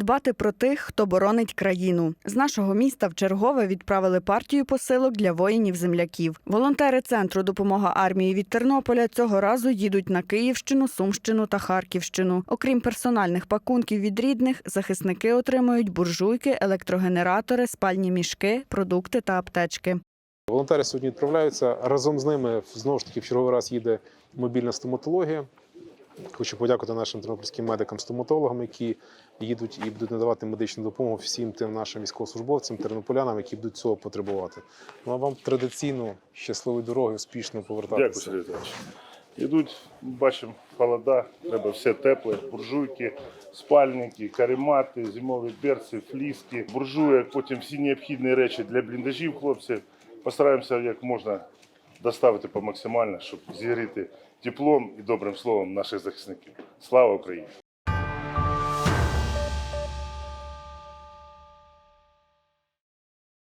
дбати про тих, хто боронить країну. З нашого міста в чергове відправили партію посилок для воїнів-земляків. Волонтери центру допомога армії від Тернополя цього разу їдуть на Київщину, Сумщину та Харківщину. Окрім персональних пакунків від рідних, захисники отримують буржуйки, електрогенератори, спальні мішки, продукти та аптечки. Волонтери сьогодні відправляються. Разом з ними знову ж таки в черговий раз їде мобільна стоматологія. Хочу подякувати нашим тернопільським медикам-стоматологам, які їдуть і будуть надавати медичну допомогу всім тим нашим військовослужбовцям, тернополянам, які будуть цього потребувати. Ну а вам традиційно щасливої дороги, успішно Дякую, повертатися. Сергій Віталійович. Ідуть, бачимо, холода, треба все тепле, буржуйки, спальники, каремати, зимові берці, фліски, буржуєк, потім всі необхідні речі для бліндажів хлопців. Постараємося як можна доставити по максимально, щоб зігріти теплом і добрим словом наших захисників. Слава Україні!